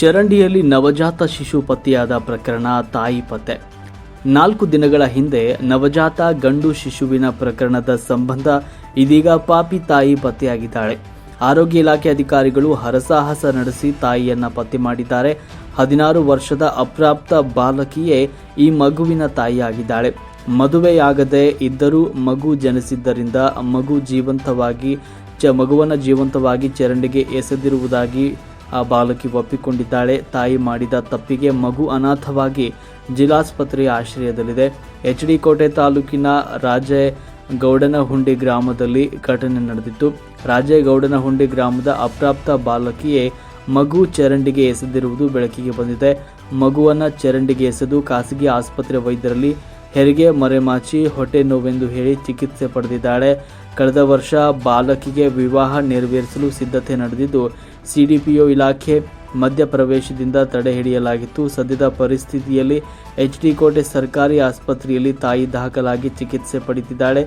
ಚರಂಡಿಯಲ್ಲಿ ನವಜಾತ ಶಿಶು ಪತ್ತೆಯಾದ ಪ್ರಕರಣ ತಾಯಿ ಪತ್ತೆ. ನಾಲ್ಕು ದಿನಗಳ ಹಿಂದೆ ನವಜಾತ ಗಂಡು ಶಿಶುವಿನ ಪ್ರಕರಣದ ಸಂಬಂಧ ಇದೀಗ ಪಾಪಿ ತಾಯಿ ಪತ್ತೆಯಾಗಿದ್ದಾಳೆ. ಆರೋಗ್ಯ ಇಲಾಖೆ ಅಧಿಕಾರಿಗಳು ಹರಸಾಹಸ ನಡೆಸಿ ತಾಯಿಯನ್ನ ಪತ್ತೆ ಮಾಡಿದ್ದಾರೆ. ಹದಿನಾರು ವರ್ಷದ ಅಪ್ರಾಪ್ತ ಬಾಲಕಿಯೇ ಈ ಮಗುವಿನ ತಾಯಿಯಾಗಿದ್ದಾಳೆ. ಮದುವೆಯಾಗದೆ ಇದ್ದರೂ ಮಗು ಜನಿಸಿದ್ದರಿಂದ ಮಗು ಜೀವಂತವಾಗಿ ಚ ಮಗುವನ್ನು ಜೀವಂತವಾಗಿ ಚರಂಡಿಗೆ ಎಸೆದಿರುವುದಾಗಿ ಆ ಬಾಲಕಿ ಒಪ್ಪಿಕೊಂಡಿದ್ದಾಳೆ. ತಾಯಿ ಮಾಡಿದ ತಪ್ಪಿಗೆ ಮಗು ಅನಾಥವಾಗಿ ಜಿಲ್ಲಾಸ್ಪತ್ರೆಯ ಆಶ್ರಯದಲ್ಲಿದೆ. ಎಚ್ ಡಿ ಕೋಟೆ ತಾಲೂಕಿನ ರಾಜೇ ಗೌಡನಹುಂಡಿ ಗ್ರಾಮದಲ್ಲಿ ಘಟನೆ ನಡೆದಿತ್ತು. ರಾಜೇ ಗೌಡನಹುಂಡಿ ಗ್ರಾಮದ ಅಪ್ರಾಪ್ತ ಬಾಲಕಿಯೇ ಮಗು ಚರಂಡಿಗೆ ಎಸೆದಿರುವುದು ಬೆಳಕಿಗೆ ಬಂದಿದೆ. ಮಗುವನ್ನು ಚರಂಡಿಗೆ ಎಸೆದು ಖಾಸಗಿ ಆಸ್ಪತ್ರೆ ವೈದ್ಯರಲ್ಲಿ ಹೆರಿಗೆ ಮರೆಮಾಚಿ ಹೊಟ್ಟೆ ನೋವೆಂದು ಹೇಳಿ ಚಿಕಿತ್ಸೆ ಪಡೆದಿದ್ದಾಳೆ. ಕಳೆದ ವರ್ಷ ಬಾಲಕಿಗೆ ವಿವಾಹ ನೆರವೇರಿಸಲು ಸಿದ್ಧತೆ ನಡೆದಿದ್ದು ಸಿಡಿಪಿಒ ಇಲಾಖೆ ಮಧ್ಯಪ್ರವೇಶದಿಂದ ತಡೆ ಹಿಡಿಯಲಾಗಿತ್ತು. ಸದ್ಯದ ಪರಿಸ್ಥಿತಿಯಲ್ಲಿ ಎಚ್ ಡಿ ಕೋಟೆ ಸರ್ಕಾರಿ ಆಸ್ಪತ್ರೆಯಲ್ಲಿ ತಾಯಿ ದಾಖಲಾಗಿ ಚಿಕಿತ್ಸೆ ಪಡೆದಿದ್ದಾಳೆ.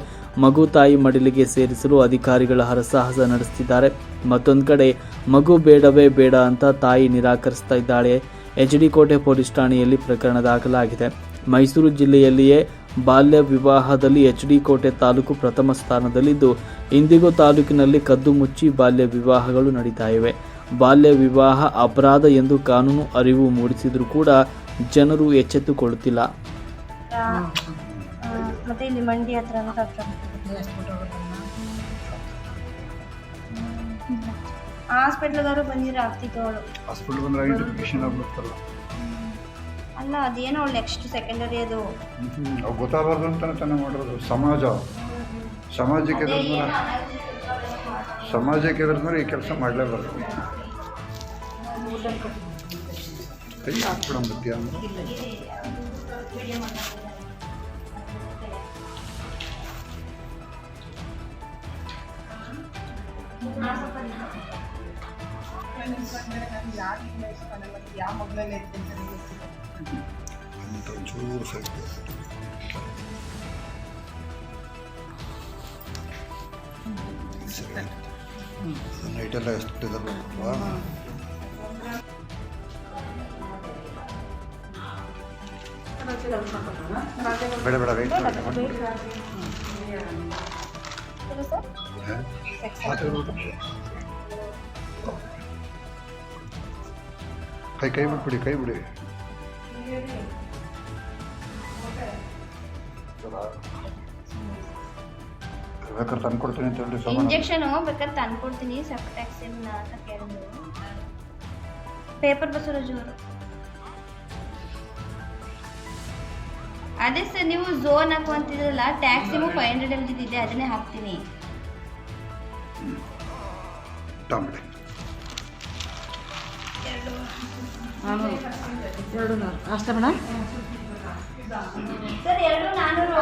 ಮಗು ತಾಯಿ ಮಡಿಲಿಗೆ ಸೇರಿಸಲು ಅಧಿಕಾರಿಗಳ ಹರಸಾಹಸ ನಡೆಸುತ್ತಿದ್ದಾರೆ. ಮತ್ತೊಂದು ಕಡೆ, ಮಗು ಬೇಡವೇ ಬೇಡ ಅಂತ ತಾಯಿ ನಿರಾಕರಿಸ್ತಾ ಇದ್ದಾಳೆ ಎಚ್ ಡಿ ಕೋಟೆ ಪೊಲೀಸ್ ಠಾಣೆಯಲ್ಲಿ ಪ್ರಕರಣ ದಾಖಲಾಗಿದೆ. ಮೈಸೂರು ಜಿಲ್ಲೆಯಲ್ಲಿಯೇ ಬಾಲ್ಯ ವಿವಾಹದಲ್ಲಿ ಎಚ್ ಡಿ ಕೋಟೆ ತಾಲೂಕು ಪ್ರಥಮ ಸ್ಥಾನದಲ್ಲಿದ್ದು ಇಂದಿಗೂ ತಾಲೂಕಿನಲ್ಲಿ ಕದ್ದು ಮುಚ್ಚಿ ಬಾಲ್ಯ ವಿವಾಹಗಳು ನಡೀತಾ ಇವೆ ಬಾಲ್ಯ ವಿವಾಹ ಅಪರಾಧ ಎಂದು ಕಾನೂನು ಅರಿವು ಮೂಡಿಸಿದರೂ ಕೂಡ ಜನರು ಎಚ್ಚೆತ್ತುಕೊಳ್ಳುತ್ತಿಲ್ಲ. ಆ, ಮತ್ತೆ ಇಲ್ಲಿ ಮಂಡಿ ಹತ್ರನೂ ಕರ್ಕೊಂಡು ಹಾಸ್ಪಿಟ್ಲ್ಗಾರು ಆಗ್ತಿತ್ತು ಅವಳು ಹಾಸ್ಪಿಟ್ಲ್ ಬಂದ್ರೆ ಐಡೆಂಟಿಫಿಕೇಶನ್ ಆಗ್ಬಿಡ್ತಲ್ಲ ಅಲ್ಲ ಅದೇನೋ ಅವಳು ನೆಕ್ಸ್ಟ್ ಸೆಕೆಂಡರಿ ಅದು. ಅವು ಗೊತ್ತಾಗಬಾರ್ದು ಅಂತಾನೆ ತಾನೇ ಮಾಡಿರೋದು. ಸಮಾಜ. ಸಮಾಜಕ್ಕೆ ಸಮಾಜಕ್ಕೆ ಎದುರಿದ್ಮೇಲೆ ಈ ಕೆಲಸ ಮಾಡಲೇಬಾರ್ದು. ಕೈ ಹಾಕ್ಬಿಡಂಬತ್ತೀಯ ಒಂಚೂರು ಸೈಡ್ ನೈಟೆಲ್ಲ ಎಷ್ಟಿದಲ್ವಾ ಬೇಡ ಬೇಡ ವೆಯ್ಟ್ ಮಾಡಿ ಇದು ಕೈ ಕೈ ಬಿಟ್ಬಿಡಿ ಕೈ ಬಿಡಿ. ಬೇಕಾದ್ರೆ ತಂದ್ಕೊಡ್ತೀನಿ ಅಂತ ಹೇಳಿ ಇಂಜೆಕ್ಷನ್ ಬೇಕಾದ್ರೆ ತಂದ್ಕೊಡ್ತೀನಿ ಸೆಪ್ಟಾಕ್ಸಿನ್ ಅಂತ ಕೇಳಿದ್ರು ಪೇಪರ್ ಬಸವರಾಜು ಜೋರು ಅದೇ ಸರ್ ನೀವು ಝೋನ್ ಹಾಕುವಂತಿದ್ರಲ್ಲ ಟ್ಯಾಕ್ಸಿಮು ಫೈವ್ ಹಂಡ್ರೆಡ್ ಇದೆ ಅದನ್ನೇ ಹಾಕ್ತೀನಿ. ತಾಂಬಿಡಿ ಎರಡು ಅಷ್ಟೇ ಮೇಡಮ್? ಸರ್ ಎರಡು ನಾನ್ನೂರು